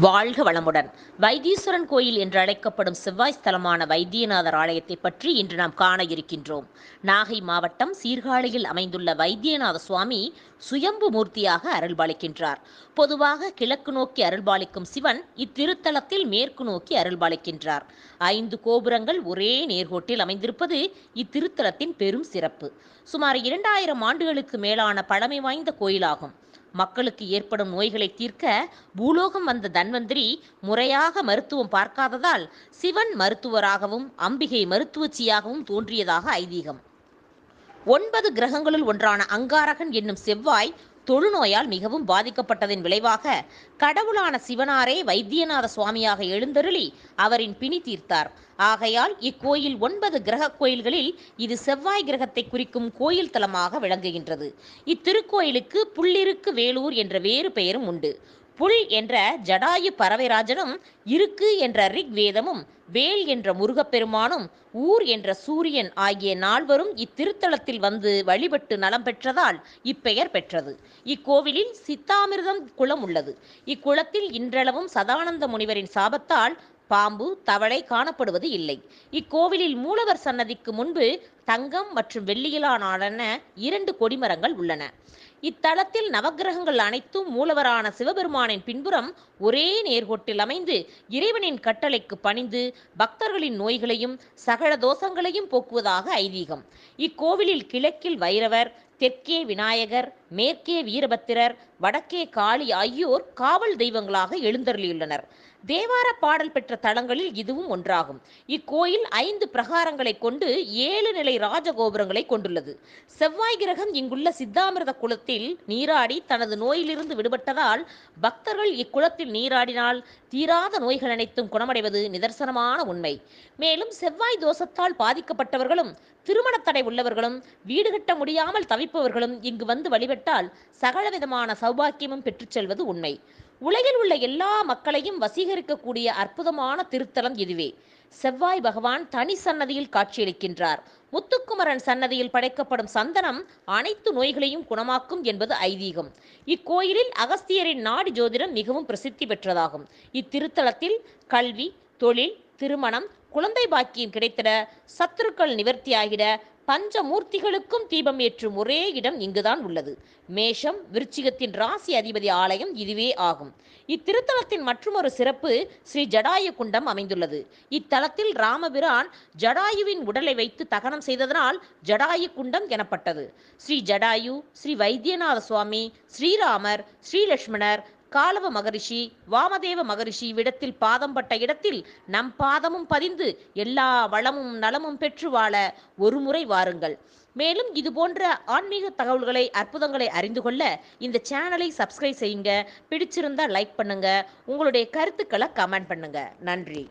வாழ்க வளமுடன். வைத்தீஸ்வரன் கோயில் என்று அழைக்கப்படும் செவ்வாய் ஸ்தலமான வைத்தியநாதர் ஆலயத்தை பற்றி இன்று நாம் காண இருக்கின்றோம். நாகை மாவட்டம் சீர்காழியில் அமைந்துள்ள வைத்தியநாத சுவாமி சுயம்பு மூர்த்தியாக அருள்பாலிக்கின்றார். பொதுவாக கிழக்கு நோக்கி அருள்பாலிக்கும் சிவன் இத்திருத்தலத்தில் மேற்கு நோக்கி அருள்பாலிக்கின்றார். ஐந்து கோபுரங்கள் ஒரே நேர்கோட்டில் அமைந்திருப்பது இத்திருத்தலத்தின் பெரும் சிறப்பு. சுமார் இரண்டாயிரம் ஆண்டுகளுக்கு மேலான பழமை வாய்ந்த கோயிலாகும். மக்களுக்கு ஏற்படும் நோய்களை தீர்க்க பூலோகம் வந்த தன்வந்திரி முறையாக மருத்துவம் பார்க்காததால் சிவன் மருத்துவராகவும் அம்பிகை மருத்துவச்சியாகவும் தோன்றியதாக ஐதீகம். ஒன்பது கிரகங்களுள் ஒன்றான அங்காரகன் என்னும் செவ்வாய் தொழுநோயால் மிகவும் பாதிக்கப்பட்டதன் விளைவாக கடவுளான சிவனாரே வைத்தியநாத சுவாமியாக எழுந்தருளி அவரின் பிணி தீர்த்தார். ஆகையால் இக்கோயில் ஒன்பது கிரக கோயில்களில் இது செவ்வாய் கிரகத்தை குறிக்கும் கோயில் தலமாக விளங்குகின்றது. இத்திருக்கோயிலுக்கு புள்ளிருக்கு வேலூர் என்ற வேறு பெயரும் உண்டு. புல் என்ற ஜடாயு பறவைராஜனும் இருக்கு என்ற ரிக் வேதமும் வேல் என்ற முருகப்பெருமானும் ஊர் என்ற சூரியன் ஆகிய நால்வரும் இத்திருத்தலத்தில் வந்து வழிபட்டு நலம் பெற்றதால் இப்பெயர் பெற்றது. இக்கோவிலில் சித்தாமிர்தம் குளம் உள்ளது. இக்குளத்தில் இன்றளவும் சதானந்த முனிவரின் சாபத்தால் பாம்பு தவளை காணப்படுவது இல்லை. இக்கோவிலில் மூலவர் சன்னதிக்கு முன்பு தங்கம் மற்றும் வெள்ளியிலான இரண்டு கொடிமரங்கள் உள்ளன. இத்தலத்தில் நவக்கிரகங்கள் அனைத்தும் மூலவரான சிவபெருமானின் பின்புறம் ஒரே நேர்கோட்டில் அமைந்து இறைவனின் கட்டளைக்கு பணிந்து பக்தர்களின் நோய்களையும் சகல தோஷங்களையும் போக்குவதாக ஐதீகம். இக்கோவிலில் கிழக்கில் வைரவர் தெற்கே விநாயகர் மேற்கே வீரபத்திரர் வடக்கே காளி ஆகியோர் காவல் தெய்வங்களாக எழுந்தருளியுள்ளனர். தேவார பாடல் பெற்ற தலங்களில் இதுவும் ஒன்றாகும். இக்கோயில் ஐந்து பிரகாரங்களை கொண்டு ஏழு நிலை ராஜகோபுரங்களை கொண்டுள்ளது. செவ்வாய் கிரகம் இங்குள்ள சித்தாமிரத குளத்தில் நீராடி தனது நோயிலிருந்து விடுபட்டதால் பக்தர்கள் இக்குளத்தில் நீராடினால் தீராத நோய்கள் அனைத்தும் குணமடைவது நிதர்சனமான உண்மை. மேலும் செவ்வாய் தோஷத்தால் பாதிக்கப்பட்டவர்களும் திருமண தடை உள்ளவர்களும் வீடு கட்ட முடியாமல் தவிப்பவர்களும் இங்கு வந்து வழிபட்டால் சகலவிதமான சௌபாக்கியமும் பெற்றுச் செல்வது உண்மை. உலகில் உள்ள எல்லா மக்களையும் வசீகரிக்கக்கூடிய அற்புதமான திருத்தலம் இதுவே. செவ்வாய் பகவான் தனி சன்னதியில் காட்சியளிக்கின்றார். முத்துக்குமரன் சன்னதியில் படைக்கப்படும் சந்தனம் அனைத்து நோய்களையும் குணமாக்கும் என்பது ஐதீகம். இக்கோயிலில் அகஸ்தியரின் நாடி ஜோதிடம் மிகவும் பிரசித்தி பெற்றதாகும். இத்திருத்தலத்தில் கல்வி தொழில் திருமணம் குழந்தை பாக்கியம் கிடைத்திட சத்துருக்கள் நிவர்த்தியாகிட பஞ்சமூர்த்திகளுக்கும் தீபம் ஏற்றும் ஒரே இடம் இங்குதான் உள்ளது. மேஷம் விருச்சிகத்தின் ராசி அதிபதி ஆலயம் இதுவே ஆகும். இத்திருத்தலத்தின் மற்றொரு சிறப்பு ஸ்ரீ ஜடாயு குண்டம் அமைந்துள்ளது. இத்தலத்தில் ராமபிரான் ஜடாயுவின் உடலை வைத்து தகனம் செய்ததனால் ஜடாயு குண்டம் எனப்பட்டது. ஸ்ரீ ஜடாயு ஸ்ரீ வைத்தியநாத சுவாமி ஸ்ரீராமர் ஸ்ரீலட்சுமணர் காலவ மகரிஷி வாமதேவ மகரிஷி விடத்தில் பாதம் பட்ட இடத்தில் நம் பாதமும் பதிந்து எல்லா வளமும் நலமும் பெற்று வாழ ஒரு முறை வாருங்கள். மேலும் இது போன்ற ஆன்மீக தகவல்களை அற்புதங்களை அறிந்து கொள்ள இந்த சேனலை சப்ஸ்கிரைப் செய்யுங்க. பிடிச்சிருந்தா லைக் பண்ணுங்க. உங்களுடைய கருத்துக்களை கமெண்ட் பண்ணுங்க. நன்றி.